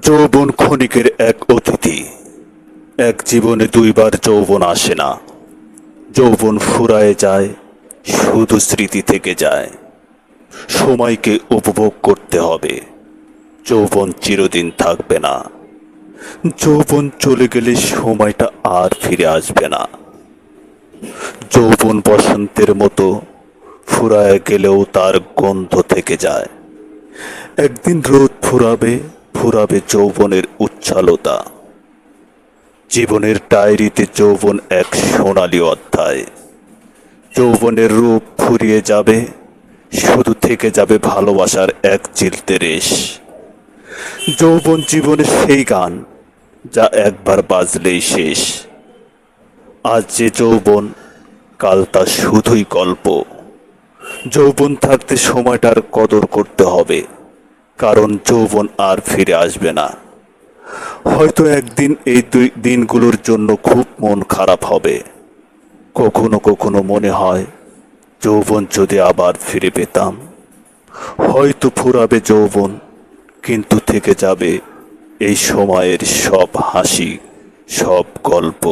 যৌবন ক্ষণিকের এক অতিথি। এক জীবনে দুইবার যৌবন আসে না। যৌবন ফুরায় যায়, শুধু স্মৃতি থেকে যায়। সময়কে উপভোগ করতে হবে। যৌবন চিরদিন থাকবে না। যৌবন চলে গেলে সময়টা আর ফিরে আসবে না। যৌবন বসন্তের মতো ফুরায় গেলেও তার গন্ধ থেকে যায়। একদিন রোদ ফুরাবে ফুরাবে যৌবনের উচ্ছলতা। জীবনের ডায়েরিতে যৌবন এক সোনালি অধ্যায়। যৌবনের রূপ ফুরিয়ে যাবে, শুধু থেকে যাবে ভালোবাসার এক চিলতে রেশ। যৌবন জীবনের সেই গান, যা একবার বাজলেই শেষ। আজ যে যৌবন, কাল তা শুধুই গল্প। যৌবন থাকতে সময়টার কদর করতে হবে। কারণ যৌবন আর ফিরে আসবে না। হয়তো একদিন এই দুই দিনগুলোর জন্য খুব মন খারাপ হবে। কখনো কখনো মনে হয়, যৌবন যদি আবার ফিরে পেতাম, হয়তো ফুরাবে যৌবন, কিন্তু থেকে যাবে এই সময়ের সব হাসি, সব গল্প।